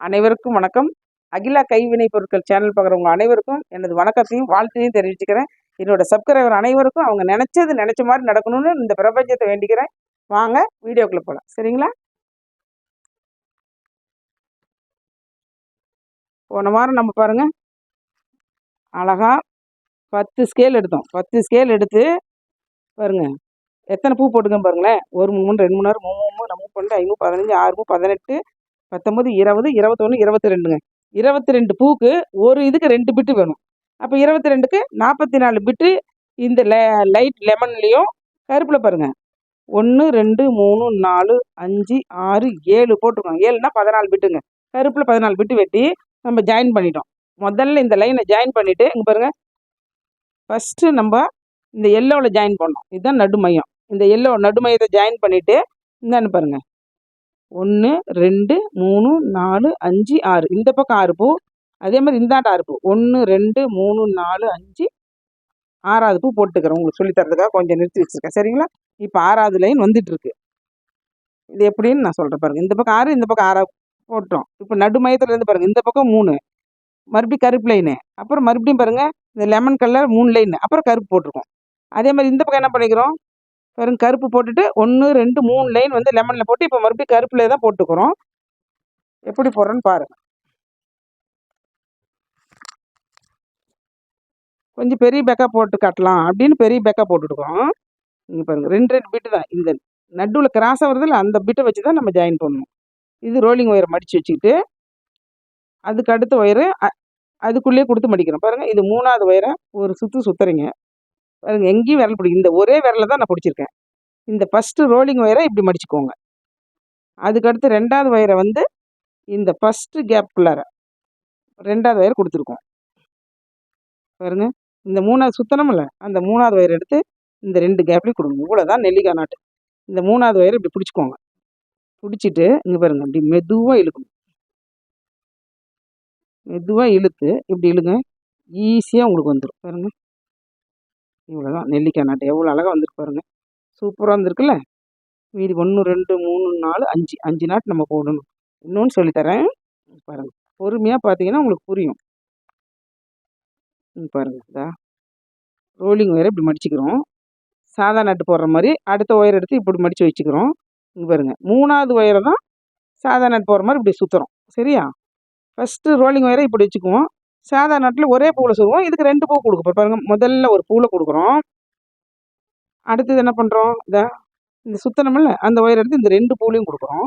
அனைவருக்கும் வணக்கம். அகிலா கைவினை பொருட்கள் சேனல் பார்க்குறவங்க அனைவருக்கும் எனது வணக்கத்தையும் வாழ்த்தையும் தெரிவிச்சுக்கிறேன். என்னோட சப்ஸ்கிரைபர் அனைவருக்கும் அவங்க நினச்சது நினச்ச மாதிரி நடக்கணும்னு இந்த பிரபஞ்சத்தை வேண்டிக்கிறேன். வாங்க வீடியோக்குள்ளே போகலாம் சரிங்களா? போன வாரம் நம்ம பாருங்க. அழகா பத்து ஸ்கேல் எடுத்தோம். பத்து ஸ்கேல் எடுத்து பாருங்க. எத்தனை பூ போட்டுக்கோங்க பாருங்களேன். ஒரு மூணு ரெண்டு மூணு நேரம் மூணு மூணு நம்ம பன்னெண்டு ஐநூறு பதினஞ்சு ஆறு பதினெட்டு பத்தொம்பது இருபது இருபத்தொன்று இருபத்தி ரெண்டுங்க இருபத்தி ரெண்டு பூக்கு ஒரு இதுக்கு ரெண்டு பிட்டு வேணும். அப்போ இருபத்தி ரெண்டுக்கு நாற்பத்தி நாலு பிட்டு இந்த ல லைட் லெமன்லேயும் கருப்பில் பாருங்கள் ஒன்று ரெண்டு மூணு நாலு அஞ்சு ஆறு ஏழு போட்டிருக்கோம். ஏழுனா பதினாலு பிட்டுங்க. கருப்பில் பதினாலு பிட்டு வெட்டி நம்ம ஜாயின் பண்ணிட்டோம். முதல்ல இந்த லைனை ஜாயின் பண்ணிவிட்டு இங்கே பாருங்கள் ஃபஸ்ட்டு நம்ம இந்த எல்லோவில் ஜாயின் பண்ணோம். இதுதான் நடுமையம். இந்த எல்லோ நடுமையத்தை ஜாயின் பண்ணிவிட்டு இந்தான்னு பாருங்கள் ஒன்று ரெண்டு மூணு நாலு அஞ்சு ஆறு. இந்த பக்கம் ஆறு பூ. அதே மாதிரி இந்தாண்ட ஆறு பூ. ஒன்று ரெண்டு மூணு நாலு அஞ்சு. ஆறாவது பூ போட்டுக்கிறேன். உங்களுக்கு சொல்லித்தரதுக்காக கொஞ்சம் நிறுத்தி வச்சுருக்கேன். சரிங்களா? இப்போ ஆறாவது லைன் வந்துட்டுருக்கு. இது எப்படின்னு நான் சொல்கிறேன் பாருங்கள் இந்த பக்கம் ஆறு இந்த பக்கம் ஆறாவது போட்டோம். இப்போ நடு மையத்தில் இருந்து பாருங்கள் இந்த பக்கம் மூணு. மறுபடியும் கருப்பு லைனு அப்புறம் மறுபடியும் பாருங்கள் இந்த லெமன் கலர் மூணு லைன் அப்புறம் கருப்பு போட்டிருக்கோம். அதே மாதிரி இந்த பக்கம் என்ன பண்ணிக்கிறோம்? வெறும் கருப்பு போட்டுட்டு ஒன்று ரெண்டு மூணு லைன் வந்து லெமனில் போட்டு இப்போ மறுபடியும் கருப்பில் தான் போட்டுக்கிறோம். எப்படி போடுறோன்னு பாருங்கள் கொஞ்சம் பெரிய பேக்கா போட்டு காட்டலாம் அப்படின்னு பெரிய பேக்கா போட்டுட்டுக்கிறோம். இங்கே பாருங்கள் ரெண்டு ரெண்டு பிட்டு தான். இந்த நடுவில் கிராஸாக வருதில்ல அந்த பிட்டை வச்சு தான் நம்ம ஜாயின் பண்ணணும். இது ரோலிங் ஒயரை மடித்து வச்சுக்கிட்டு அதுக்கு அடுத்த ஒயரு அதுக்குள்ளேயே கொடுத்து மடிக்கிறோம். பாருங்கள் இது மூணாவது ஒயரை ஒரு சுற்று சுற்றுறீங்க பாருங்க எங்கேயும் விரல் பிடிக்கும் இந்த ஒரே விரலில் தான் நான் பிடிச்சிருக்கேன். இந்த ஃபஸ்ட்டு ரோலிங் ஒயரை இப்படி மடிச்சுக்கோங்க. அதுக்கடுத்து ரெண்டாவது ஒயரை வந்து இந்த ஃபஸ்ட்டு கேப்புக்குள்ளார ரெண்டாவது ஒயர் கொடுத்துருக்கோம். பாருங்க இந்த மூணாவது சுத்தனமில்ல அந்த மூணாவது ஒயர் எடுத்து இந்த ரெண்டு கேப்லேயும் கொடுங்க. இவ்வளோ தான் நெல்லிக்காய் நாட்டு. இந்த மூணாவது ஒயர் இப்படி பிடிச்சிக்கோங்க. பிடிச்சிட்டு இங்கே பாருங்க இப்படி மெதுவாக இழுக்கணும். மெதுவாக இழுத்து இப்படி இழுங்க. ஈஸியாக உங்களுக்கு வந்துடும் பாருங்கள் இவ்வளோ தான் நெல்லிக்காய் நாட்டு எவ்வளோ அழகாக வந்துருக்கு பாருங்கள் சூப்பராக வந்திருக்குல்ல? மீதி ஒன்று ரெண்டு மூணு நாலு அஞ்சு அஞ்சு நாட்டு நம்ம போடணும். இன்னொன்று சொல்லித்தரேன் பாருங்கள் பொறுமையாக பார்த்தீங்கன்னா உங்களுக்கு புரியும். பாருங்கள் இதா. ரோலிங் ஒயரை இப்படி மடிச்சுக்கிறோம். சாதா நட்டு போடுற மாதிரி அடுத்த ஒயர் எடுத்து இப்படி மடித்து வச்சுக்கிறோம். இங்கே பாருங்கள் மூணாவது ஒயரை தான் சாதா நட்டு போடுற மாதிரி இப்படி சுற்றுறோம் சரியா? ஃபஸ்ட்டு ரோலிங் ஒயரை இப்படி வச்சுக்குவோம். சாதா நாட்டில் ஒரே பூவில் சொல்லுவோம் இதுக்கு ரெண்டு பூ கொடுக்க பாருங்க முதல்ல ஒரு பூவில் கொடுக்குறோம். அடுத்தது என்ன பண்ணுறோம் இந்த இந்த சுத்தனமில்ல அந்த ஒயர் எடுத்து இந்த ரெண்டு பூலையும் கொடுக்குறோம்.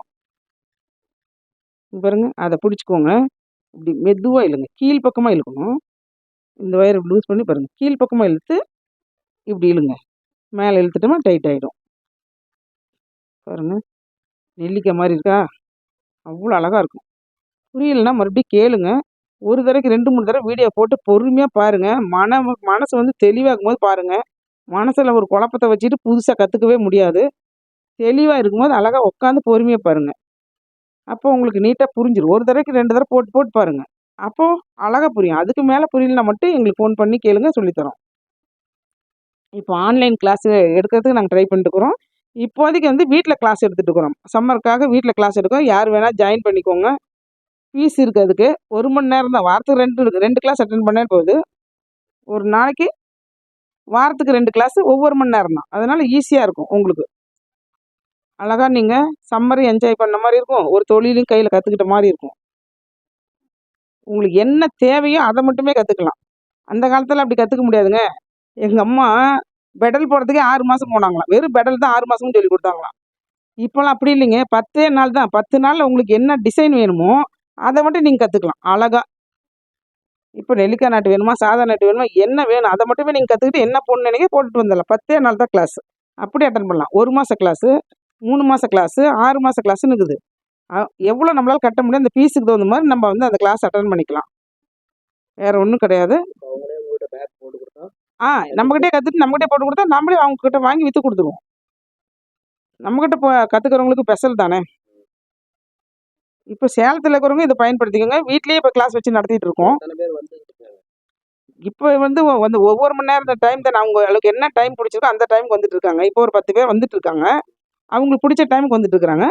பாருங்க அதை பிடிச்சிக்கோங்க. இப்படி மெதுவாக இழுங்க. கீழ் பக்கமாக இழுக்கணும். இந்த ஒயர் லூஸ் பண்ணி பாருங்கள் கீழ் பக்கமாக இழுத்து இப்படி இழுங்க. மேலே இழுத்துட்டோமா டைட் ஆகிடும் பாருங்கள் நெல்லிக்காய் மாதிரி இருக்கா? அவ்வளோ அழகாக இருக்கும். புரியலைன்னா மறுபடியும் கேளுங்க. ஒரு தடவைக்கு ரெண்டு மூணு தடவை வீடியோ போட்டு பொறுமையாக பாருங்கள் மன மனசு வந்து தெளிவாகும் போது பாருங்கள் மனசில் ஒரு குழப்பத்தை வச்சுட்டு புதுசாக கற்றுக்கவே முடியாது. தெளிவாக இருக்கும்போது அழகாக உட்காந்து பொறுமையாக பாருங்கள் அப்போ உங்களுக்கு நீட்டாக புரிஞ்சிடும் ஒரு தடவைக்கு ரெண்டு தடவை போட்டு போட்டு பாருங்கள் அப்போது அழகாக புரியும். அதுக்கு மேலே புரியலனா மட்டும் எங்களுக்கு ஃபோன் பண்ணி கேளுங்க சொல்லித்தரோம். இப்போ ஆன்லைன் கிளாஸ் எடுக்கிறதுக்கு நாங்கள் ட்ரை பண்ணிட்டுக்கிறோம் இப்போதைக்கு வந்து வீட்டில் கிளாஸ் எடுத்துகிட்டு இருக்கிறோம். சம்மருக்காக வீட்டில் கிளாஸ் எடுக்கிறோம். யார் வேணால் ஜாயின் பண்ணிக்கோங்க. ஃபீஸ் இருக்குது அதுக்கு ஒரு மணி நேரம் தான். வாரத்துக்கு ரெண்டு ரெண்டு கிளாஸ் அட்டன் பண்ணே போகுது ஒரு நாளைக்கு வாரத்துக்கு ரெண்டு கிளாஸ் ஒவ்வொரு மணி நேரம் தான். அதனால் ஈஸியாக இருக்கும் உங்களுக்கு. அழகாக நீங்கள் சம்மரையும் என்ஜாய் பண்ண மாதிரி இருக்கும். ஒரு தொழிலையும் கையில் கற்றுக்கிட்ட மாதிரி இருக்கும். உங்களுக்கு என்ன தேவையோ அதை மட்டுமே கற்றுக்கலாம் அந்த காலத்தில் அப்படி கற்றுக்க முடியாதுங்க. எங்கள் அம்மா பெடல் போடுறதுக்கே ஆறு மாதம் போனாங்களாம். வெறும் பெடல் தான் ஆறு மாதமும் சொல்லி கொடுத்தாங்களாம். இப்போலாம் அப்படி இல்லைங்க. பத்தே நாள் தான். பத்து நாளில் உங்களுக்கு என்ன டிசைன் வேணுமோ அதை மட்டும் நீங்கள் கற்றுக்கலாம் அழகாக இப்போ நெல்லிக்காய் நாட்டு வேணுமா? சாதா நாட்டு வேணுமா? என்ன வேணும்? அதை மட்டுமே நீங்கள் கற்றுக்கிட்டு என்ன பொண்ணு நினைக்க போட்டுட்டு வந்துடலாம். பத்தே நாள் தான் கிளாஸ் அப்படி அட்டன் பண்ணலாம். ஒரு மாத கிளாஸு மூணு மாத கிளாஸு ஆறு மாத கிளாஸுன்னு இருக்குது. எவ்வளோ நம்மளால் கட்ட முடியும் அந்த ஃபீஸுக்கு தகுந்த மாதிரி நம்ம வந்து அந்த கிளாஸ் அட்டன் பண்ணிக்கலாம். வேறு ஒன்றும் கிடையாது. ஆ நம்மக்கிட்டே கற்றுட்டு நம்மக்கிட்டே போட்டு கொடுத்தா நம்மளே அவங்கக்கிட்ட வாங்கி விற்று கொடுத்துருவோம். நம்மக்கிட்ட இப்போ கற்றுக்கிறவங்களுக்கு ஸ்பெஷல் தானே? இப்போ சேலத்தில் இருக்கிறவங்க இதை பயன்படுத்திக்கோங்க. வீட்லேயே இப்போ கிளாஸ் வச்சு நடத்திட்டு இருக்கோம். இப்போ வந்து வந்து ஒவ்வொரு மணி நேரம் டைம் தான் அவங்க அளவுக்கு என்ன டைம் பிடிச்சிருக்கோ அந்த டைமுக்கு வந்துட்டு இருக்காங்க. இப்போ ஒரு பத்து பேர் வந்துட்டு இருக்காங்க. அவங்களுக்கு பிடிச்ச டைமுக்கு வந்துட்டு இருக்கிறாங்க.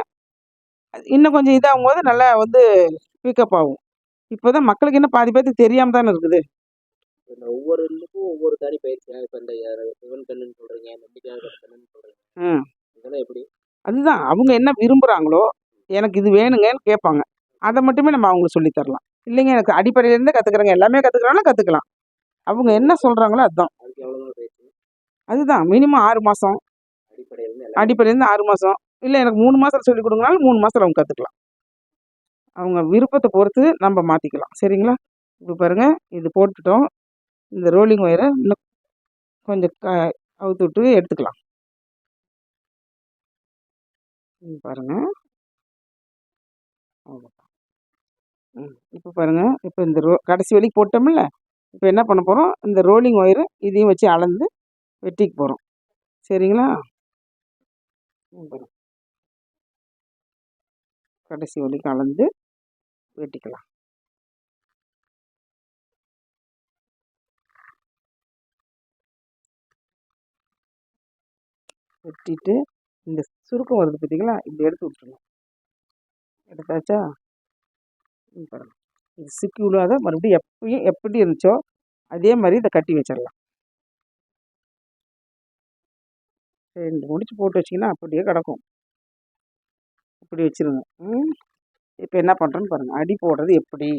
இன்னும் கொஞ்சம் இதாகும் போது நல்லா வந்து பிக்கப் ஆகும். இப்போ தான் மக்களுக்கு இன்னும் பாதி பேர்த்துக்கு தெரியாமல் தானே இருக்குது. ஒவ்வொரு இதுக்கும் ஒவ்வொரு தனி பயிற்சியா இப்போ இந்த சிவன் கண்ணுன்னு சொல்றீங்க நம்பிக்கையாக கண்ணுன்னு இதெல்லாம் எப்படி? அதுதான். அவங்க என்ன விரும்புகிறாங்களோ எனக்கு இது வேணுங்கன்னு கேட்பாங்க. அதை மட்டுமே நம்ம அவங்களுக்கு சொல்லித் தரலாம். இல்லைங்க எனக்கு அடிப்படையிலேருந்து கற்றுக்குறேங்க எல்லாமே கற்றுக்குறாங்கன்னா கற்றுக்கலாம் அவங்க என்ன சொல்கிறாங்களோ அதுதான் அதுதான் மினிமம் ஆறு மாதம் அடிப்படையிலேருந்து ஆறு மாதம் இல்லை எனக்கு மூணு மாதம் சொல்லி கொடுங்கனாலும் மூணு மாதத்தில் அவங்க கற்றுக்கலாம் அவங்க விருப்பத்தை பொறுத்து நம்ம மாற்றிக்கலாம் சரிங்களா? இப்போ பாருங்கள் இது போட்டுட்டோம். இந்த ரோலிங் ஒயரை இன்னும் கொஞ்சம் க அவுத்து விட்டு எடுத்துக்கலாம். ம், பாருங்க. அவ்வளோதான் ம் இப்போ பாருங்கள் இப்போ இந்த ரோ கடைசி வழிக்கு போட்டோம்ல இப்போ என்ன பண்ண போகிறோம் இந்த ரோலிங் ஒயரு இதையும் வச்சு அளந்து வெட்டிக்கு போகிறோம் சரிங்களா? ம், கடைசி வரைக்கும் அளந்து வெட்டிக்கலாம். வெட்டிட்டு இந்த சுருக்கம் வருது பார்த்தீங்களா இப்படி எடுத்து விட்டுருணும் எடுத்தாச்சா? ம், இது சிக்கி விழுவாத மறுபடியும் எப்பயும் எப்படி இருந்துச்சோ அதே மாதிரி இதை கட்டி வச்சிடலாம். ரெண்டு முடிச்சு போட்டு வச்சிங்கன்னா அப்படியே கிடக்கும். இப்படி வச்சிருங்க. ம். இப்போ என்ன பண்ணுறோன்னு பாருங்கள் அடி போடுறது எப்படி?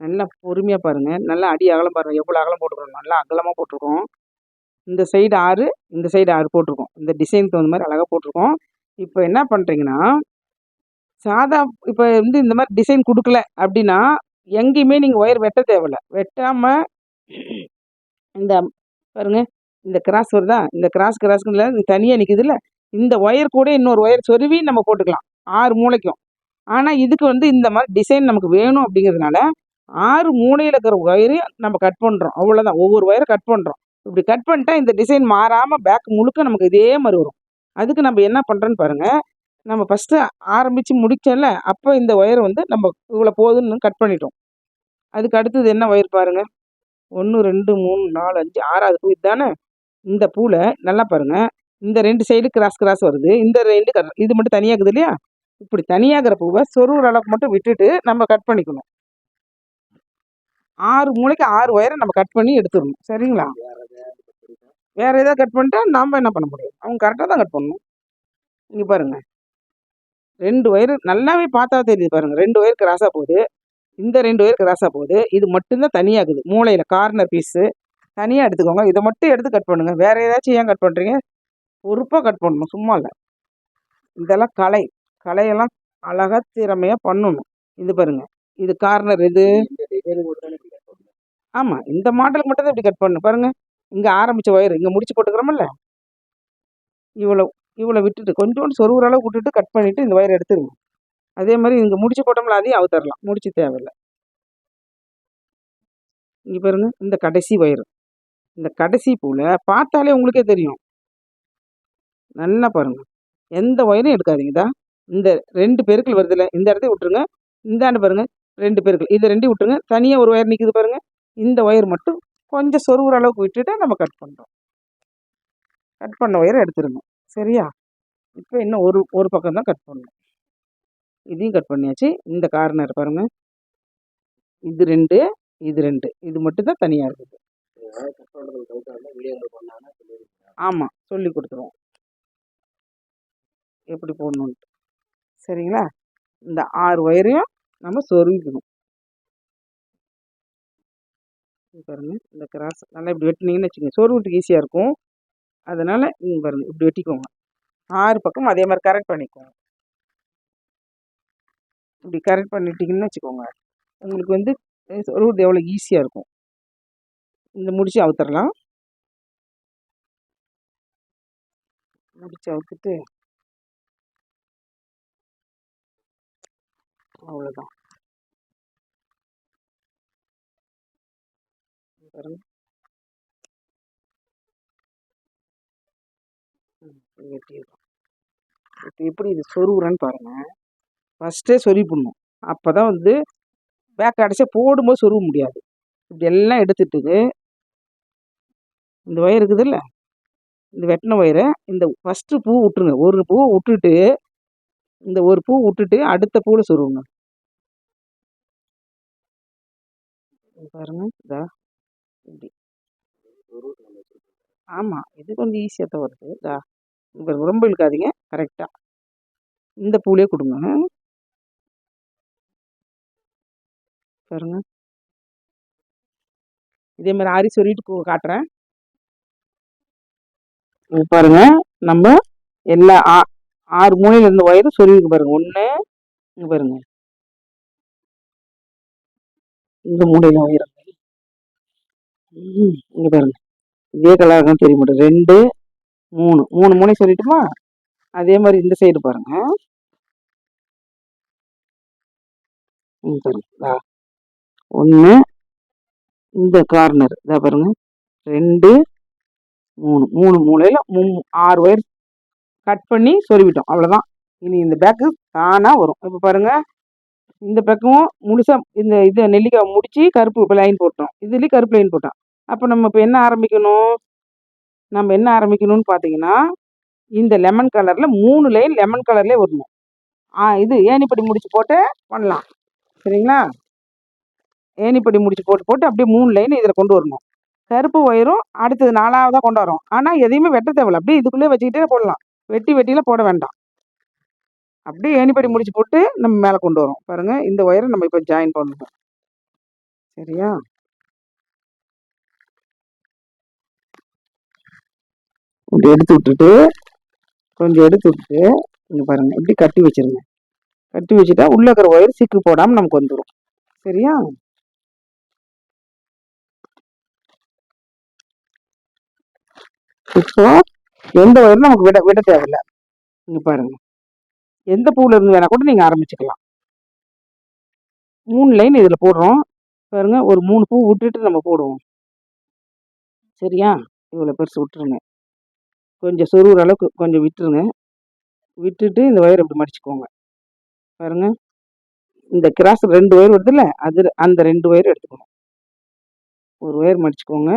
நல்லா பொறுமையாக பாருங்கள் நல்லா அடி அகலம் பாருங்கள் எவ்வளோ அகலம் போட்டுருக்கோம்? நல்லா அகலமாக போட்டிருக்கோம். இந்த சைடு ஆறு இந்த சைடு ஆறு போட்டிருக்கோம். இந்த டிசைனுக்கு தகுந்த மாதிரி அழகாக போட்டிருக்கோம். இப்போ என்ன பண்ணுறீங்கன்னா சாதா இப்போ வந்து இந்த மாதிரி டிசைன் கொடுக்கல அப்படின்னா எங்கேயுமே நீங்கள் ஒயர் வெட்ட தேவையில்ல. வெட்டாமல் இந்த பாருங்கள் இந்த கிராஸ் வருதா? இந்த கிராஸ் கிராஸ்க்குள்ள தனியாக நிற்கிதுல்ல இந்த ஒயர் கூட இன்னொரு ஒயர் சொருவி நம்ம போட்டுக்கலாம். ஆறு மூளைக்கும். ஆனால் இதுக்கு வந்து இந்த மாதிரி டிசைன் நமக்கு வேணும் அப்படிங்கிறதுனால ஆறு மூலையில் இருக்கிற ஒயரையும் நம்ம கட் பண்ணுறோம் அவ்வளோதான் ஒவ்வொரு ஒயரும் கட் பண்ணுறோம் இப்படி கட் பண்ணிட்டா இந்த டிசைன் மாறாமல் பேக் முழுக்க நமக்கு இதே மாதிரி வரும். அதுக்கு நம்ம என்ன பண்ணுறோன்னு பாருங்கள் நம்ம ஃபஸ்ட்டு ஆரம்பித்து முடிக்கல அப்போ இந்த ஒயரை வந்து நம்ம இவ்வளோ போதுன்னு கட் பண்ணிட்டோம். அதுக்கு அடுத்தது என்ன ஒயர் பாருங்கள் ஒன்று ரெண்டு மூணு நாலு அஞ்சு ஆறாவது பூ இதுதானே இந்த பூவில் நல்லா பாருங்கள் இந்த ரெண்டு சைடு கிராஸ் கிராஸ் வருது. இந்த ரெண்டு கர- இது மட்டும் தனியாக இருக்குது இல்லையா? இப்படி தனியாகிற பூவை சொருகிற அளவுக்கு மட்டும் விட்டுட்டு நம்ம கட் பண்ணிக்கணும். ஆறு மூளைக்கு ஆறு ஒயரை நம்ம கட் பண்ணி எடுத்துடணும். சரிங்களா? வேறு ஏதாவது கட் பண்ணிட்டா நாம் என்ன பண்ண முடியும்? அவங்க கரெக்டாக தான் கட் பண்ணணும். இங்கே பாருங்கள் ரெண்டு ஒயர் நல்லாவே பார்த்தா தெரியுது பாருங்க. ரெண்டு ஒயர் கிராஸாக போகுது. இந்த ரெண்டு ஒயர் கிராஸாக போகுது. இது மட்டும்தான் தனியாகுது. மூளையில் கார்னர் பீஸு தனியாக எடுத்துக்கோங்க. இதை மட்டும் எடுத்து கட் பண்ணுங்க. வேற ஏதாச்சும் ஏன் கட் பண்ணுறீங்க பொறுப்பாக கட் பண்ணணும். சும்மா இல்லை. இதெல்லாம் கலை. கலையெல்லாம் அழகாக திறமையாக பண்ணணும். இது பாருங்க. இது கார்னர் இது. ஆமாம் இந்த மாடலுக்கு மட்டும் தான் இப்படி கட் பண்ணணும். பாருங்க. இங்கே ஆரம்பித்த ஒயர் இங்கே முடிச்சு போட்டுக்கிறோமில்ல இவ்வளோ இவ்வளோ விட்டுட்டு கொஞ்சோண்டு சொருகிற அளவுக்கு விட்டுட்டு கட் பண்ணிவிட்டு இந்த ஒயர் எடுத்துருங்க. அதே மாதிரி இங்கே முடிச்சு போட்டோம்ல அதையும் அவுத்தரலாம் முடிச்சு தேவையில்லை. இங்கே பாருங்க இந்த கடைசி ஒயர் இந்த கடைசி பூவில் பார்த்தாலே உங்களுக்கே தெரியும். நல்லா பாருங்க. எந்த ஒயரும் எடுக்காதீங்கதா இந்த ரெண்டு பெருக்கள் வருதுல்ல இந்த இடத்தையும் விட்டுருங்க. இந்தாண்டு பாருங்க ரெண்டு பெருக்கள் இது ரெண்டையும் விட்டுருங்க. தனியாக ஒரு ஒயர் நிற்குது பாருங்க. இந்த ஒயர் மட்டும் கொஞ்சம் சொருகிற அளவுக்கு விட்டுட்டு நம்ம கட் பண்ணுறோம் கட் பண்ண ஒயரை எடுத்துருங்க. சரியா? இப்போ இன்னும் ஒரு ஒரு பக்கம் தான் கட் பண்ணணும். இதையும் கட் பண்ணியாச்சு. இந்த கார்னர் பாருங்க. இது ரெண்டு இது ரெண்டு. இது மட்டும் தான் தனியாக இருக்குது. ஆமாம் சொல்லி கொடுத்துருவோம். எப்படி போடணுன்ட்டு சரிங்களா? இந்த ஆறு ஒயரையும் நம்ம சொருவிக்கணும் பாருங்க. இந்த கிராஸ் நல்லா இப்படி வெட்டினீங்கன்னு வச்சுக்கோங்க. சொருவிட்டுக்கு ஈஸியாக இருக்கும். அதனால் இங்கே பாருங்க இப்படி வெட்டிக்கோங்க. ஆறு பக்கம் அதே மாதிரி கரெக்ட் பண்ணிக்கோங்க. இப்படி கரெக்ட் பண்ணிட்டீங்கன்னு வச்சுக்கோங்க உங்களுக்கு வந்து ரூட் எவ்வளோ ஈஸியாக இருக்கும். இந்த முடிச்சு அவுத்துறலாம் முடிச்சு அவுத்துட்டு அவ்வளோதான் பாருங்க. ம், இது இப்போ எப்படி இது சொருகுறேன்னு பாருங்கள் ஃபஸ்ட்டே சொருவி அப்போ தான் வந்து பேக் அடைச்சா போடும்போது சொருக முடியாது. இப்படி எல்லாம் எடுத்துட்டு இந்த ஒயர் இருக்குதுல்ல? இந்த வெட்டின ஒயரை இந்த ஃபஸ்ட்டு பூ விட்டுருங்க. ஒரு பூ விட்டுட்டு இந்த ஒரு பூ விட்டுட்டு அடுத்த பூவில் சொருவுங்க பாருங்க. இதா இப்படி. ஆமாம் இது கொஞ்சம் ஈஸியாக தான் வருது. இதா. ரொம்ப இழுக்காதீங்க. கரெக்டாக இந்த பூலே கொடுங்க. பாருங்க. இதே மாதிரி ஆரி சொல்லிட்டு காட்டுறேன். பாருங்க. நம்ம எல்லா ஆ- ஆறு மூலையில இருந்த ஒயரும் சொல்லிருக்கு பாருங்க. ஒன்று பாருங்க. இந்த மூலையில ஒயர். இங்கே பாருங்க. இதே கலர் தான் தெரிய மாட்டேன் ரெண்டு மூணு மூணு மூணை சொல்லிட்டுமா? அதே மாதிரி இந்த சைடு பாருங்க. ம் ஒன்று இந்த கார்னர் இதை பாருங்க. ரெண்டு மூணு. மூணு மூலையில் மூ ஆறு ஒயர் கட் பண்ணி சொருவிட்டோம். அவ்வளோதான் இனி இந்த பேக்கு தானாக வரும். இப்போ பாருங்க. இந்த பக்கமும் முழுசாக இந்த இதை நெல்லிக்காய் முடித்து கருப்பு லைன் போட்டோம். இதுலேயும் கருப்பு லைன் போட்டோம். அப்போ நம்ம இப்போ என்ன ஆரம்பிக்கணும்? நம்ம என்ன ஆரம்பிக்கணும்னு பார்த்தீங்கன்னா இந்த லெமன் கலரில் மூணு லைன் லெமன் கலர்லேயே வரணும். ஆ இது ஏணிப்படி முடிச்சு போட்டு பண்ணலாம். சரிங்களா? ஏணிப்படி முடிச்சு போட்டு போட்டு அப்படியே மூணு லைன் இதில் கொண்டு வரணும். கருப்பு ஒயரும் அடுத்தது நாலாவதாக கொண்டு வரோம். ஆனால் எதையுமே வெட்ட தேவையில்ல. அப்படியே இதுக்குள்ளே வச்சுக்கிட்டே போடலாம். வெட்டி வெட்டியில் போட வேண்டாம். அப்படியே ஏணிப்படி முடிச்சு போட்டு நம்ம மேலே கொண்டு வரோம். பாருங்கள் இந்த ஒயரை நம்ம இப்போ ஜாயின் பண்ணுவோம் சரியா? இப்படி எடுத்து விட்டுட்டு கொஞ்சம் எடுத்து விட்டுட்டு இங்கே பாருங்கள் இப்படி கட்டி வச்சுருங்க. கட்டி வச்சுட்டா உள்ளே இருக்கிற ஒயர் சிக்கு போடாமல் நமக்கு வந்துடும் சரியா? இப்போ எந்த ஒயரும் நமக்கு விட விட தேவையில்ல. இங்கே பாருங்கள் எந்த பூவில் இருந்து வேணால் கூட நீங்கள் ஆரம்பிச்சுக்கலாம். மூணு லைன் இதில் போடுறோம். பாருங்கள் ஒரு மூணு பூ விட்டுட்டு நம்ம போடுவோம். சரியா? இவ்வளோ பெருசு விட்டுருங்க. கொஞ்சம் சொருகிற அளவுக்கு கொஞ்சம் விட்டுருங்க. விட்டுட்டு இந்த ஒயர் இப்படி மடிச்சுக்கோங்க. பாருங்க. இந்த கிராஸ் ரெண்டு ஒயர் வருதுல்ல அது அந்த ரெண்டு ஒயர் எடுத்துக்கணும் ஒரு ஒயர் மடிச்சுக்கோங்க.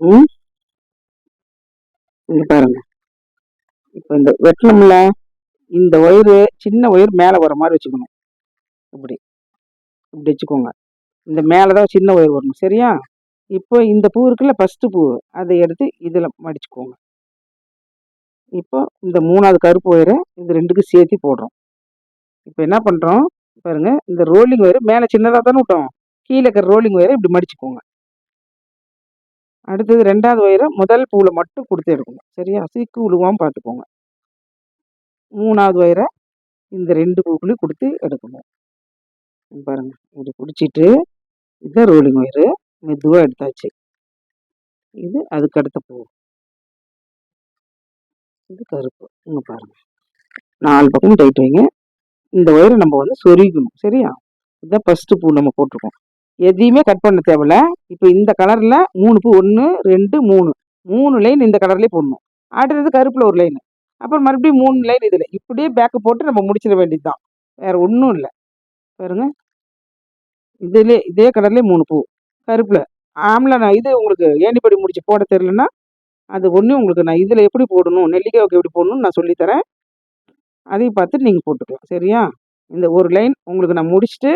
ம். இங்க பாருங்க. இப்போ இந்த வெட்டணும்ல இந்த ஒயரு சின்ன ஒயர் மேலே வர மாதிரி வச்சுக்கணும். இப்படி. இப்படி வச்சுக்கோங்க. இந்த மேலே தான் சின்ன ஒயர் வரணும் சரியா? இப்போ இந்த பூ இருக்குல்ல ஃபஸ்ட்டு பூ அதை எடுத்து இதில் மடிச்சுக்கோங்க. இப்போ இந்த மூணாவது கருப்பு ஒயரை இது ரெண்டுக்கும் சேர்த்து போடுறோம். இப்போ என்ன பண்ணுறோம் பாருங்க இந்த ரோலிங் ஒயர் மேலே சின்னதாக தானே விட்டோம். கீழே இருக்கிற ரோலிங் ஒயரை இப்படி மடிச்சுக்கோங்க. அடுத்தது ரெண்டாவது ஒயரை முதல் பூவில் மட்டும் கொடுத்து எடுக்கணும் சரியா? சீக்கு விழுவாமல் பார்த்துக்கோங்க. மூணாவது ஒயரை இந்த ரெண்டு பூக்குள்ளேயும் கொடுத்து எடுக்கணும். பாருங்கள் பாருங்க இப்படி பிடிச்சிட்டு இதுதான் ரோலிங் ஒயரு மெதுவாக எடுத்தாச்சு. இது அதுக்கு அடுத்த பூ. இது கருப்பு இங்கே பாருங்க. நாலு பக்கம் டைட் வைங்க. இந்த ஒயரை நம்ம வந்து சொருகிக்கணும் சரியா? இதுதான் ஃபஸ்ட்டு பூ நம்ம போட்டிருக்கோம். எதையுமே கட் பண்ண தேவையில்ல. இப்போ இந்த கலரில் மூணு பூ ஒன்று ரெண்டு மூணு. மூணு லைன் இந்த கலர்லேயே போடணும். அடுத்தது கருப்பில் ஒரு லைன் அப்புறம் மறுபடியும் மூணு லைன் இதில். இப்படியே பேக்கு போட்டு நம்ம முடிச்சிட வேண்டியது தான் வேறு ஒன்றும் இல்லை. பாருங்க. இதிலே இதே கலர்லேயே மூணு பூ. கருப்பில். ஆம்லா நான் இது உங்களுக்கு ஏணிப்படி முடிச்சு போட தெரிலன்னா அது ஒன்று உங்களுக்கு நான் இதில் எப்படி போடணும் நெல்லிக்காய்க்கு எப்படி போடணும்னு நான் சொல்லித்தரேன் அதையும் பார்த்துட்டு நீங்கள் போட்டுக்கலாம். சரியா? இந்த ஒரு லைன் உங்களுக்கு நான் முடிச்சுட்டு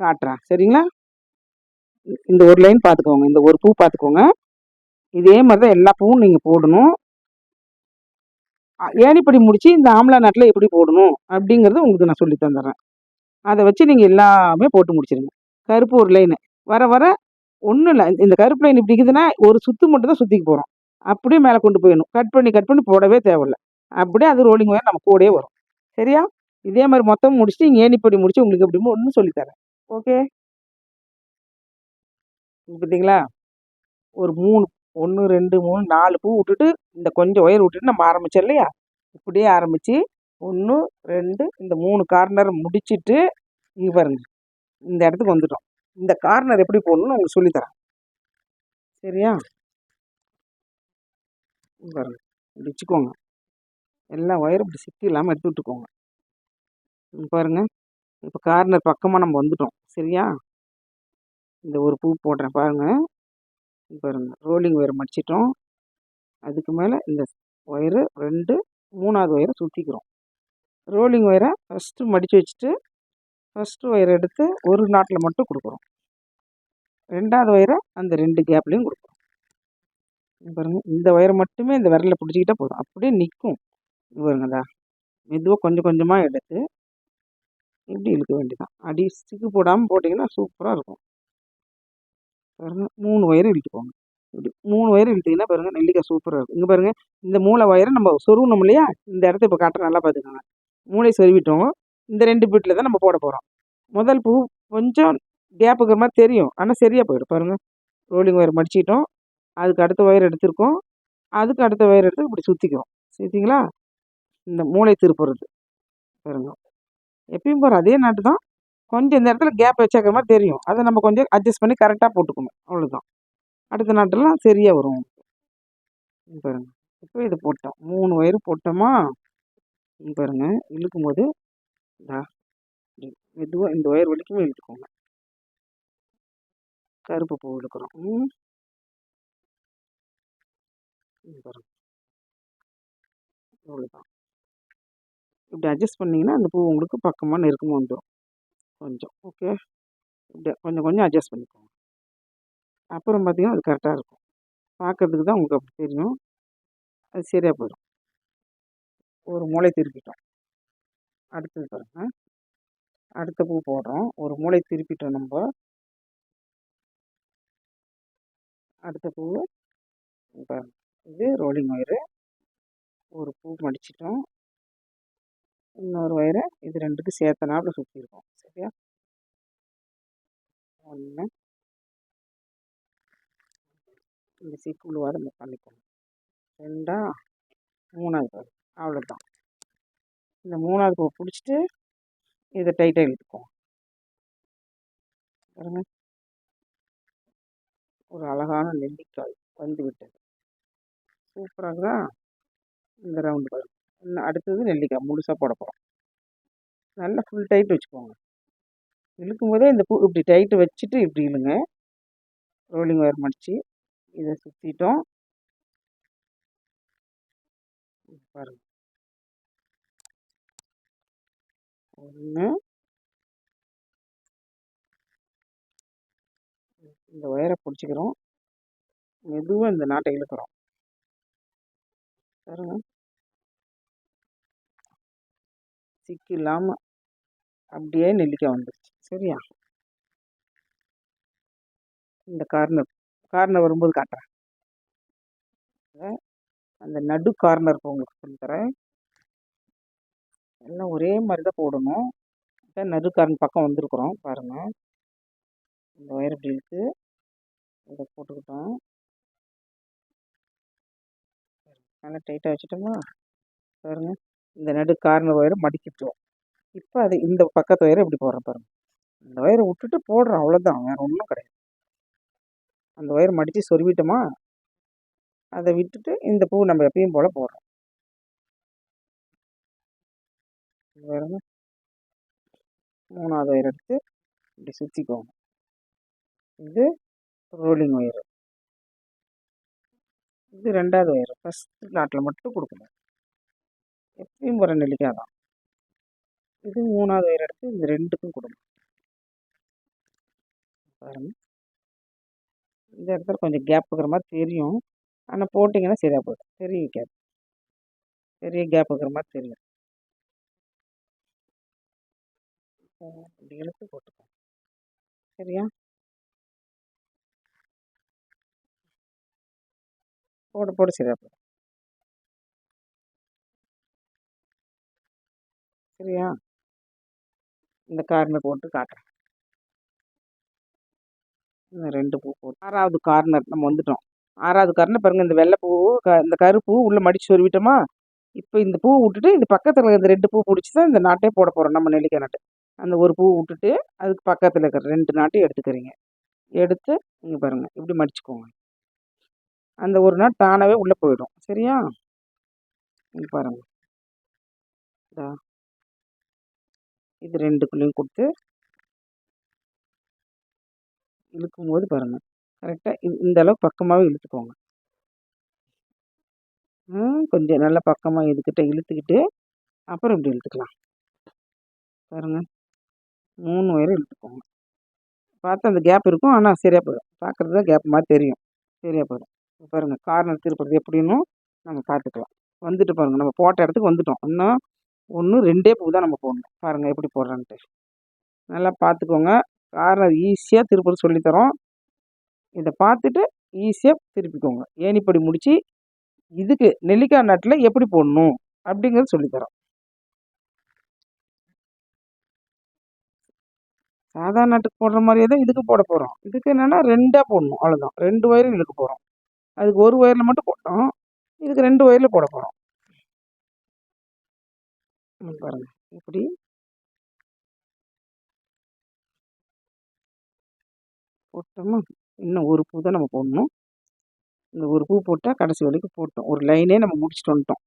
காட்டுறேன். சரிங்களா? இந்த ஒரு லைன் பார்த்துக்கோங்க. இந்த ஒரு பூ பார்த்துக்கோங்க. இதே மாதிரி தான் எல்லா பூவும் நீங்கள் போடணும். ஏனிப்படி ஏணிப்படி இந்த ஆம்லா நாட்டில் எப்படி போடணும் அப்படிங்கிறத உங்களுக்கு நான் சொல்லி தந்துடுறேன். அதை வச்சு நீங்கள் எல்லாமே போட்டு முடிச்சிருங்க. கருப்பு ஒரு லைனு வர வர ஒன்றும் இல்லை. இந்த கருப்பு லைன் இப்படி இருக்குதுன்னா ஒரு சுத்து மட்டும் தான் சுற்றிக்கு போகிறோம் அப்படியே மேலே கொண்டு போயிடணும். கட் பண்ணி கட் பண்ணி போடவே தேவையில்ல. அப்படியே அது ரோலிங் ஒயர் நம்ம கூடயே வரும். சரியா? இதே மாதிரி மொத்தம் முடிச்சுட்டு இங்கே ஏணிப்படி முடிச்சு உங்களுக்கு எப்படிமோ ஒன்று சொல்லித்தரேன். ஓகே பார்த்தீங்களா ஒரு மூணு ஒன்று ரெண்டு மூணு நாலு பூ விட்டுட்டு இந்த கொஞ்சம் ஒயர் விட்டுட்டு நம்ம ஆரம்பிச்சோம் இல்லையா? இப்படியே ஆரம்பித்து ஒன்று ரெண்டு இந்த மூணு கார்னர் முடிச்சுட்டு இங்கே பாருங்க இந்த இடத்துக்கு வந்துட்டோம். இந்த கார்னர் எப்படி போடணும்னு உங்களுக்கு சொல்லித்தரேன் சரியா? பாருங்க இப்படி வச்சுக்கோங்க. எல்லா ஒயரும் இப்படி சிக்கி இல்லாமல் எடுத்து விட்டுக்கோங்க. பாருங்க. இப்போ கார்னர் பக்கமாக நம்ம வந்துட்டோம். சரியா? இந்த ஒரு பூ போடுறேன் பாருங்கள் பாருங்கள் பாருங்க. ரோலிங் ஒயர் மடிச்சிட்டோம். அதுக்கு மேலே இந்த ஒயரு ரெண்டு மூணாவது ஒயரை சுற்றிக்கிறோம் ரோலிங் ஒயரை ஃபஸ்ட்டு மடித்து வச்சுட்டு ஃபஸ்ட்டு ஒயரை எடுத்து ஒரு நாட்டில் மட்டும் கொடுக்குறோம் ரெண்டாவது ஒயரை அந்த ரெண்டு கேப்லேயும் கொடுக்குறோம் பாருங்கள் இந்த ஒயரை மட்டுமே இந்த விரலில் பிடிச்சிக்கிட்டா போதும். அப்படியே நிற்கும் பாருங்கதா மெதுவாக கொஞ்சம் கொஞ்சமாக எடுத்து இப்படி இழுக்க வேண்டியதான் அடி சிக்கு போடாமல் போட்டிங்கன்னா சூப்பராக இருக்கும். பாருங்கள் மூணு ஒயரும் இழுத்துக்கோங்க. இப்படி மூணு ஒயர் இழுத்திங்கன்னா பாருங்கள் நெல்லிக்காய் சூப்பராக இருக்கும். இங்கே பாருங்கள் இந்த மூளை ஒயரை நம்ம சொருகணும் இல்லையா இந்த இடத்த இப்போ காட்டுற நல்லா பார்த்துக்கோங்க மூளை சொருவிட்டோம். இந்த ரெண்டு பீட்டில் தான் நம்ம போட போகிறோம் முதல் பூ கொஞ்சம் கேப் இருக்கிற மாதிரி தெரியும். ஆனால் சரியாக போயிடும். பாருங்கள் ரோலிங் ஒயர் மடிச்சிட்டோம். அதுக்கு அடுத்த ஒயர் எடுத்திருக்கோம். அதுக்கு அடுத்த ஒயர் எடுத்து இப்படி சுற்றிக்கிறோம் சுற்றிங்களா இந்த மூளை திருப்புறது. பாருங்க. எப்பயும் போகிற அதே நாட்டு தான். கொஞ்சம் இந்த இடத்துல கேப் வச்சாக்கிற மாதிரி தெரியும். அதை நம்ம கொஞ்சம் அட்ஜஸ்ட் பண்ணி கரெக்டாக போட்டுக்கணும். அவ்வளோதான் அடுத்த நாட்டெல்லாம் சரியாக வரும். பாருங்க. இப்போ இது போட்டோம். மூணு ஒயர் போட்டோமா? இங்க பாருங்க. இழுக்கும் போது மெதுவாக இந்த ஒயர் வலிக்குமே இழுத்துக்கோங்க. கருப்பு பூ இழுக்கிறோம். ம். அவ்வளோதான் இப்படி அட்ஜஸ்ட் பண்ணிங்கன்னா அந்த பூ உங்களுக்கு பக்கமாக நெருக்கமாக வந்துடும் கொஞ்சம் ஓகே இப்படி கொஞ்சம் கொஞ்சம் அட்ஜஸ்ட் பண்ணிக்கோங்க. அப்புறம் பார்த்தீங்கன்னா அது கரெக்டாக இருக்கும். பார்க்கறதுக்கு தான் உங்களுக்கு அப்படி தெரியும். அது சரியாக போயிடும் ஒரு மூளை திருப்பிட்டோம். அடுத்தது பாருங்க. அடுத்த பூ போடுறோம். ஒரு மூளை திருப்பிட்டோம் நம்ம. அடுத்த பூ இது ரோலிங் ஒயரு. ஒரு பூ மடிச்சிட்டோம். இன்னொரு ஒயரை. இது ரெண்டுக்கும் சேர்த்தனாப்புல சுற்றிருக்கோம் சரியா? ஒன்று இந்த சீக்கு உழுவாத இந்த ரெண்டா மூணாவது பாரு அவ்வளோதான் இந்த மூணாவது பூ பிடிச்சிட்டு இதை டைட்டாக இழுத்துக்குவோம் பாருங்க. ஒரு அழகான நெல்லிக்காய் வந்து விட்டது. சூப்பராக இந்த ரவுண்டு பழம் இன்னும் அடுத்தது நெல்லிக்காய் முழுசாக போட போகிறோம் நல்லா ஃபுல் டைட் வச்சுக்கோங்க. இழுக்கும் போதே இந்த பூ இப்படி டைட்டு வச்சுட்டு இப்படி இழுங்க. ரோலிங் ஒயர் மடித்து இதை சுற்றிட்டோம் பாருங்க. ஒன்று இந்த ஒயரை பிடிச்சிக்கிறோம். மெதுவாக இந்த நாட்டை இழுக்கிறோம். பாருங்க. சிக்கு இல்லாமல் அப்படியே நெல்லிக்காய் வந்துருச்சு. சரியா? இந்த கார்னர் கார்னர் வரும்போது காட்டுறேன். அந்த நடு கார்னர் உங்களுக்கு சொல்லித்தரேன். எல்லாம் ஒரே மாதிரி தான் போடணும். இப்போ நடு பக்கம் வந்திருக்குறோம் பாருங்கள் இந்த ஒயர் இப்படி இருக்குது இதை போட்டுக்கிட்டோம். நல்லா டைட்டாக வச்சுட்டோமா? பாருங்க. இந்த நடு கார்னர் ஒயரை மடிக்கிட்டோம். இப்போ அது இந்த பக்கத்து ஒயரை இப்படி போடுறேன் பாருங்க. இந்த ஒயரை விட்டுட்டு போடுறோம் அவ்வளோதான் வேறு ஒன்றும் கிடையாது. அந்த ஒயர் மடித்து சொருவிட்டோமா? அதை விட்டுட்டு இந்த பூ நம்ம எப்பயும் போல் போடுறோம். பாருங்க மூணாவது ஒயர் எடுத்து இப்படி சுற்றிக்கோங்க இது ரோலிங் ஒயர் இது ரெண்டாவது ஒயர் ஃபஸ்ட்டு நாட்டில் மட்டும் கொடுக்கணும். எப்பயும் போகிற நெல்லிக்காய் தான். இது மூணாவது ஒயர் எடுத்து இந்த ரெண்டுக்கும் கொடுங்க. பாருங்க. இந்த இடத்துல கொஞ்சம் கேப் இருக்கிற மாதிரி தெரியும். ஆனால் போட்டிங்கன்னா சரியாக போயிடும். பெரிய கேப் பெரிய கேப் இருக்கிற மாதிரி தெரியும். இப்படி இழுத்து போட்டுக்கோங்க சரியா? போட போட சரியா போயிடும் சரியா? இந்த கார்னர் போட்டு காட்டுறேன். இந்த ரெண்டு பூ போட்டு. ஆறாவது கார்னர் நம்ம வந்துட்டோம். ஆறாவது கார்னர் பாருங்கள் இந்த வெள்ளை பூ க இந்த கருப்பு உள்ளே மடித்து சொருவிட்டோமா? இப்போ இந்த பூ விட்டுட்டு இந்த பக்கத்தில் இந்த ரெண்டு பூ பிடிச்சி தான் இந்த நாட்டே போட போகிறோம் நம்ம நெல்லிக்காய் நாட்டு. அந்த ஒரு பூ விட்டுட்டு அதுக்கு பக்கத்தில் இருக்கிற ரெண்டு நாட்டு எடுத்துக்கிறீங்க. எடுத்து இங்கே பாருங்கள் இப்படி மடிச்சுக்கோங்க. அந்த ஒரு நாள் தானாகவே உள்ளே போயிடும். சரியா? இங்கே பாருங்கள் இதா. இது ரெண்டுக்குள்ளேயும் கொடுத்து. இழுக்கும் போது பாருங்கள் கரெக்டாக இது இந்த அளவுக்கு பக்கமாகவே இழுத்துக்கோங்க. ம், கொஞ்சம் நல்லா பக்கமாக இதுக்கிட்ட இழுத்துக்கிட்டு அப்புறம் இப்படி இழுத்துக்கலாம். பாருங்கள் மூணு ஒயரும் இழுத்துக்கோங்க பார்த்தா அந்த கேப் இருக்கும். ஆனால் சரியாக போயிடும். பார்க்குறது தான் கேப் மாதிரி தெரியும். சரியாக போயிடும். பாருங்கள் கார்னர் திருப்புறது எப்படின்னு நம்ம பார்த்துக்கலாம். வந்துட்டு பாருங்கள் நம்ம போட்ட இடத்துக்கு வந்துட்டோம். இன்னும் ஒன்று ரெண்டே பூ தான் நம்ம போடணும். பாருங்கள் எப்படி போடுறான்ட்டு. நல்லா பார்த்துக்கோங்க. கார்னர் ஈஸியாக திருப்புறது சொல்லித்தரோம். இதை பார்த்துட்டு ஈஸியாக திருப்பிக்கோங்க. ஏணிப்படி முடித்து இதுக்கு நெல்லிக்காய் நாட்டில் எப்படி போடணும் அப்படிங்கிறது சொல்லித்தரோம். சாதா நாட்டுக்கு போடுற மாதிரியே தான் இதுக்கு போட போகிறோம் இதுக்கு என்னென்னா ரெண்டாக போடணும் அவ்வளோதான் ரெண்டு ஒயரும் இழுக்க போகிறோம் அதுக்கு ஒரு ஒயரில் மட்டும் போட்டோம். இதுக்கு ரெண்டு ஒயரில் போட போகிறோம் பாருங்க இப்படி போட்டோமா? இன்னும் ஒரு பூ தான் நம்ம போடணும். இந்த ஒரு பூ போட்டால் கடைசி வரைக்கும் போட்டோம். ஒரு லைனே நம்ம முடிச்சுட்டு வந்துட்டோம்.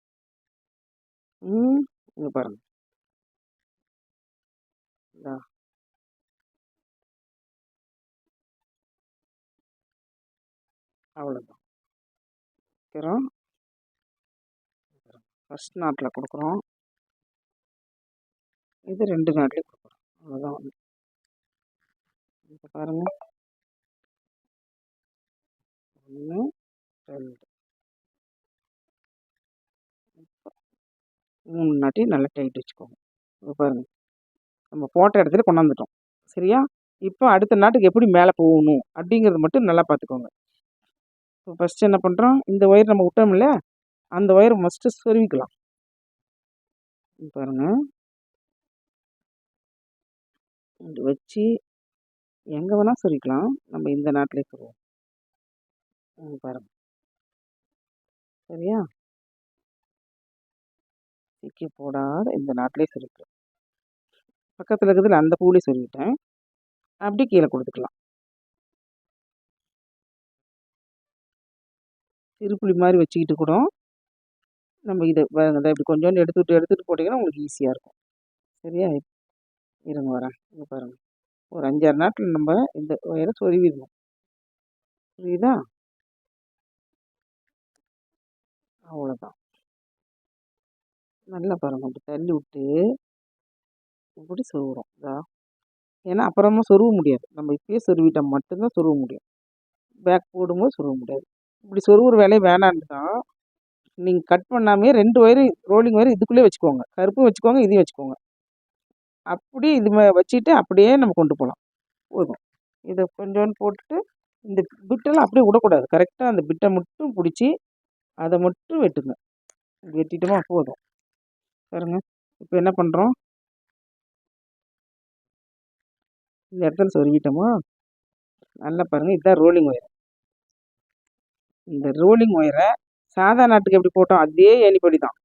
ம் இங்கே பாருங்க. அவ்வளோதான். அப்புறம் ஃபஸ்ட் நாட்டில் கொடுக்குறோம். இது ரெண்டு நாட்லேயும் கொடுக்குறோம். அவ்வளோதான் வந்து. இப்போ பாருங்கள் ஒன்று ரெண்டு. மூணு நாட்டி நல்லா டைட் வச்சுக்கோங்க. இப்போ பாருங்கள் நம்ம போட்ட இடத்துல கொண்டாந்துட்டோம். சரியா? இப்போ அடுத்த நாட்டுக்கு எப்படி மேலே போகணும் அப்படிங்கிறது மட்டும் நல்லா பார்த்துக்கோங்க. இப்போ ஃபஸ்ட்டு என்ன பண்ணுறோம் இந்த ஒயர் நம்ம விட்டோம்ல அந்த ஒயர் ஃபஸ்ட்டு சொருவிக்கலாம். பாருங்கள் பாருங்க. வச்சு எங்கே வேணால் சொருவிக்கலாம். நம்ம இந்த நாட்டிலே சொல்லுவோம் பாருங்கள் பாருங்க. சரியா? சிக்கி போடாத இந்த நாட்டிலே சொருவிக்கலாம். பக்கத்தில் இருக்கிறதுல அந்த பூலே சொருவிட்டேன். அப்படி கீழே கொடுத்துக்கலாம். திருப்புளி மாதிரி வச்சுக்கிட்டு கூட நம்ம இதை இதை இப்படி கொஞ்சோண்டு எடுத்துக்கிட்டு எடுத்துகிட்டு போட்டிங்கன்னா உங்களுக்கு ஈஸியாக இருக்கும். சரியா? இருங்க வரேன். இங்கே பாருங்கள் ஒரு அஞ்சாறு நாட்டில் நம்ம இந்த ஒயரை சொருவிடணும் புரியுதா? அவ்வளோதான் நல்லா பாருங்கள் அப்படி தள்ளி விட்டு இப்படி சொருகிறோம் இதா? ஏன்னா அப்புறமா சொருக முடியாது. நம்ம இப்பயே சொருவிட்டா மட்டும்தான் சொருக முடியும். பேக் போடும்போது சொருக முடியாது. இப்படி சொருவுற வேலையை வேணான்னு தான். நீங்கள் கட் பண்ணாமே ரெண்டு ஒயரு ரோலிங் ஒயரும் இதுக்குள்ளே வச்சுக்கோங்க. கருப்பும் வச்சுக்கோங்க இதையும் வச்சுக்கோங்க. அப்படி இது வச்சுட்டு அப்படியே நம்ம கொண்டு போகலாம் போதும். இதை கொஞ்சோண்டு போட்டுட்டு இந்த பிட்டெல்லாம் அப்படியே விடக்கூடாது. கரெக்டாக அந்த பிட்டை மட்டும் பிடிச்சி அதை மட்டும் வெட்டுங்க. வெட்டிட்டோமா? போதும். பாருங்க. இப்போ என்ன பண்ணுறோம் இந்த இடத்துல சொருவிட்டோமா நல்லா பாருங்கள் இதுதான் ரோலிங் ஒயர் இந்த ரோலிங் ஒயரை சாதா நாட்டுக்கு எப்படி போட்டோம் அதே எலிப்படி தான்.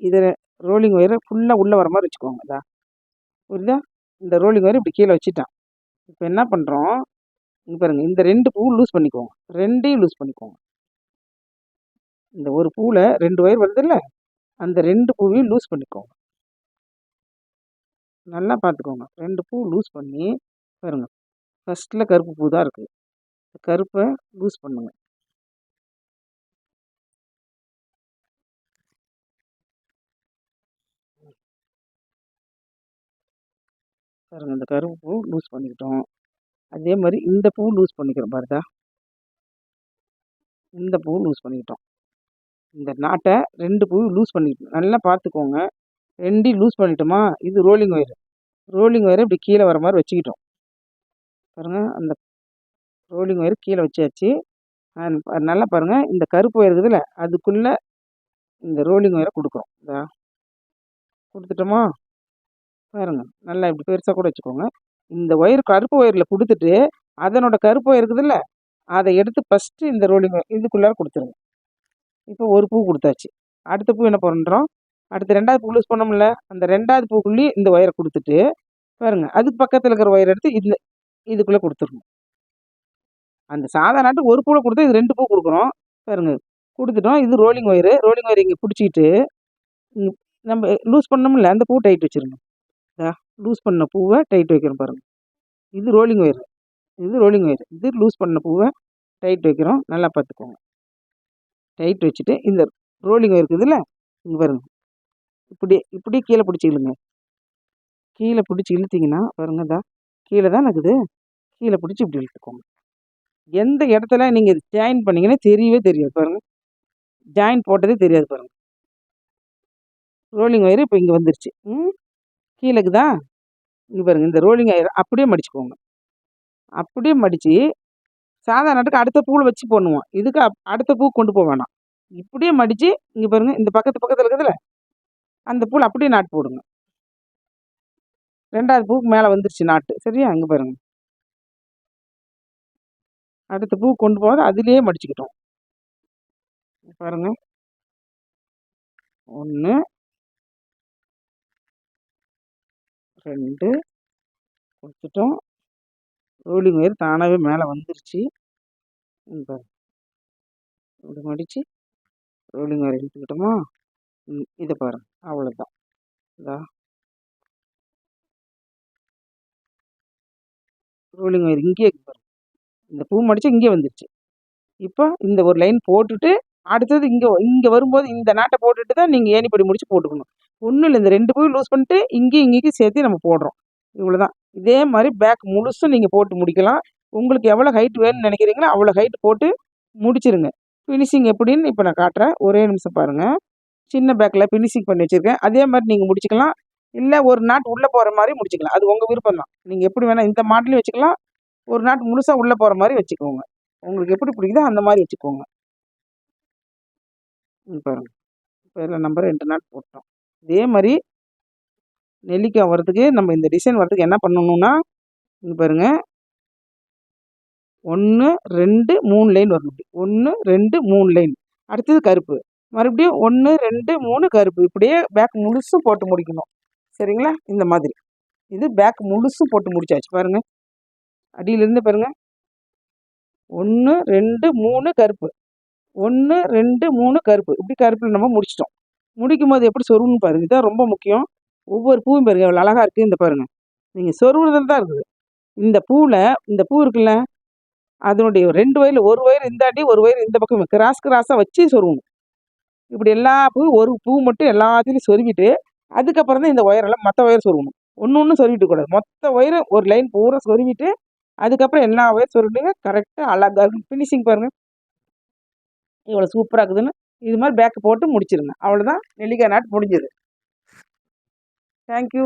இதில் ரோலிங் ஒயரை ஃபுல்லாக உள்ளே வர மாதிரி வச்சுக்கோங்க இதா. புரியுதா? இந்த ரோலிங் ஒயர் இப்படி கீழே வச்சுட்டான். இப்போ என்ன பண்ணுறோம் இங்கே பாருங்கள் இந்த ரெண்டு பூ லூஸ் பண்ணிக்கோங்க. ரெண்டையும் லூஸ் பண்ணிக்கோங்க. இந்த ஒரு பூவில் ரெண்டு ஒயர் வருதுல்ல அந்த ரெண்டு பூவையும் லூஸ் பண்ணிக்கோங்க. நல்லா பார்த்துக்கோங்க ரெண்டு பூ லூஸ் பண்ணி பாருங்கள் ஃபஸ்ட்டில் கருப்பு பூ தான் இருக்குது கருப்பை லூஸ் பண்ணுங்க. பாருங்க இந்த கருப்பு பூ லூஸ் பண்ணிக்கிட்டோம். அதே மாதிரி இந்த பூ லூஸ் பண்ணிக்கிறோம் பாருதா இந்த பூ லூஸ் பண்ணிக்கிட்டோம். இந்த நாட்டை ரெண்டு பூ லூஸ் பண்ணிக்கிட்டோம். நல்லா பார்த்துக்கோங்க. ரெண்டையும் லூஸ் பண்ணிட்டோமா? இது ரோலிங் ஒயர் ரோலிங் ஒயரை இப்படி கீழே வர மாதிரி வச்சுக்கிட்டோம். பாருங்கள் அந்த ரோலிங் ஒயர் கீழே வச்சாச்சு. அஹ் நல்லா பாருங்கள் இந்த கருப்பு ஒயர் இருக்குதுல்ல அதுக்குள்ளே இந்த ரோலிங் ஒயரை கொடுக்குறோம். இதா. கொடுத்துட்டோமா? பாருங்க. நல்லா இப்படி பெருசாக கூட வச்சுக்கோங்க. இந்த ஒயர் கருப்பு ஒயரில் கொடுத்துட்டு அதனோட கருப்பு ஒயர் இருக்குதுல்ல அதை எடுத்து ஃபஸ்ட்டு இந்த ரோலிங் ஒயர் இதுக்குள்ளார கொடுத்துருங்க. இப்போ ஒரு பூ கொடுத்தாச்சு. அடுத்த பூ என்ன பண்ணுறோம் அடுத்து ரெண்டாவது பூ லூஸ் பண்ணோம்ல அந்த ரெண்டாவது பூக்குள்ளேயும் இந்த ஒயரை கொடுத்துட்டு பாருங்கள் அதுக்கு பக்கத்தில் இருக்கிற ஒயர் எடுத்து இந்த இதுக்குள்ளே கொடுத்துருங்க அந்த சாதா நாட்டுக்கு ஒரு பூவில் கொடுத்தா இது ரெண்டு பூ கொடுக்குறோம். பாருங்க கொடுத்துட்டோம். இது ரோலிங் ஒயரு ரோலிங் ஒயர் இங்கே பிடிச்சிக்கிட்டு நம்ம லூஸ் பண்ணோம்ல அந்த பூ டைட் வச்சுருங்க. லூஸ் பண்ண பூவை டைட் வைக்கிறோம் பாருங்க. இது ரோலிங் ஒயர் இது ரோலிங் ஒயர் இது லூஸ் பண்ண பூவை டைட் வைக்கிறோம். நல்லா பார்த்துக்கோங்க. டைட் வச்சுட்டு இந்த ரோலிங் இருக்குதுல்ல இங்கே பாருங்க. இப்படி இப்படி கீழே பிடிச்சி இழுங்க. கீழே பிடிச்சி இழுத்தீங்கன்னா பாருங்கதா கீழே தான் இருக்குது கீழே பிடிச்சி இப்படி இழுத்துக்கோங்க. எந்த இடத்துல நீங்கள் ஜாயின் பண்ணீங்கன்னே தெரியவே தெரியாது பாருங்கள் ஜாயின் போட்டதே தெரியாது பாருங்கள் ரோலிங் ஒயர் இப்போ இங்கே வந்துருச்சு. ம்? கீழே இருக்குதா இங்கே பாருங்கள் இந்த ரோலிங் ஒயர் அப்படியே மடிச்சுக்கோங்க. அப்படியே மடித்து சாதா நாட்டுக்கு அடுத்த பூவில் வச்சு போடணுவோம் இதுக்கு அப்- அடுத்த பூ கொண்டு போக வேணாம். இப்படியே மடித்து இங்கே பாருங்கள் இந்த பக்கத்து பக்கத்தில் இருக்குதுல்ல அந்த பூவில் அப்படியே நாட்டு போடுங்க. ரெண்டாவது பூக்கு மேலே வந்துருச்சு நாட்டு சரியா? இங்கே பாருங்க. அடுத்த பூ கொண்டு போகாத அதுலேயே மடிச்சுக்கிட்டோம். பாருங்க. ஒன்று ரெண்டு. கொடுத்துட்டோம். ரோலிங் ஒயர் தானாகவே மேலே வந்துருச்சு. பாருங்க. இப்படி மடித்து ரோலிங் ஒயர் எடுத்துக்கிட்டோமா ம், இதை பாருங்க. அவ்வளோதான் இதா ரோலிங் ஒயர் இங்கேயே பாருங்க. இந்த பூ மடிச்சு இங்கே வந்துடுச்சு இப்போ இந்த ஒரு லைன் போட்டுட்டு அடுத்தது இங்கே இங்கே வரும்போது இந்த நாட்டை போட்டுட்டு தான் நீங்கள் ஏணிப்படி முடிச்சு போட்டுக்கணும். ஒன்றும் இல்லை இந்த ரெண்டு பூ லூஸ் பண்ணிட்டு இங்கேயும் இங்கேயும் சேர்த்து நம்ம போடுறோம். இவ்வளோ தான் இதே மாதிரி பேக் முழுசும் நீங்கள் போட்டு முடிக்கலாம். உங்களுக்கு எவ்வளோ ஹைட் வேணும்னு நினைக்கிறீங்களோ அவ்வளோ ஹைட் போட்டு முடிச்சிருங்க. ஃபினிஷிங் எப்படின்னு இப்போ நான் காட்டுறேன். ஒரே நிமிஷம் பாருங்கள் சின்ன பேக்கில் ஃபினிஷிங் பண்ணி வச்சுருக்கேன். அதே மாதிரி நீங்கள் முடிச்சுக்கலாம். இல்லை ஒரு நாட் உள்ளே போகிற மாதிரி முடிச்சுக்கலாம். அது உங்கள் விருப்பம் தான் நீங்கள் எப்படி வேணால் இந்த மாடலையும் வச்சுக்கலாம். ஒரு நாட் முழுசாக உள்ளே போகிற மாதிரி வச்சுக்கோங்க. உங்களுக்கு எப்படி பிடிக்குதோ அந்த மாதிரி வச்சுக்கோங்க. இங்க பாருங்க. இப்போ இதில் நம்பர் ரெண்டு நாட் போட்டோம். இதே மாதிரி நெல்லிக்காய் வர்றதுக்கு நம்ம இந்த டிசைன் வர்றதுக்கு என்ன பண்ணணும்னா இங்கே பாருங்க. ஒன்று ரெண்டு மூணு லைன் வரணும் ஒன்று ரெண்டு மூணு லைன் அடுத்தது கருப்பு. மறுபடியும் ஒன்று ரெண்டு மூணு கருப்பு. இப்படியே பேக் முழுசும் போட்டு முடிக்கணும். சரிங்களா? இந்த மாதிரி. இது பேக் முழுசும் போட்டு முடிச்சாச்சு. பாருங்கள் அடியிலேருந்து பாருங்க. ஒன்று ரெண்டு மூணு கருப்பு. ஒன்று ரெண்டு மூணு கருப்பு. இப்படி கருப்பில் நம்ம முடிச்சிட்டோம். முடிக்கும் போது எப்படி சொருவுன்னு பாருங்கள் இதுதான் ரொம்ப முக்கியம். ஒவ்வொரு பூவும் பாருங்கள் அவ்வளோ அழகாக இருக்குது இந்த பாருங்கள் நீங்கள் சொருவுறதுல தான் இருக்குது. இந்த பூவில் இந்த பூ இருக்குல்ல அதனுடைய ரெண்டு வயல் ஒரு வயிறு இந்த அடி ஒரு வயிறு இந்த பக்கம் கிராஸ் கிராஸாக வச்சு சொருவணும் இப்படி எல்லா பூ ஒரு பூ மட்டும் எல்லாத்துலேயும் சொருவிட்டு அதுக்கப்புறம் தான் இந்த ஒயரெல்லாம் மற்ற ஒயர் சொருவணும் ஒன்று ஒன்று சொருவிட்டு கூடாது. மொத்த ஒயரும் ஒரு லைன் பூரா சொருவிட்டு அதுக்கப்புறம் எல்லா ஒயர் சொருவிட்டுங்க கரெக்டாக அழகாக இருக்கும் ஃபினிஷிங் பாருங்கள் இவ்வளோ சூப்பராக இருக்குதுன்னு இது மாதிரி பேக்கு போட்டு முடிச்சிருங்க. அவ்வளோதான் நெல்லிக்காய் நாட்டு முடிஞ்சது. தேங்க்யூ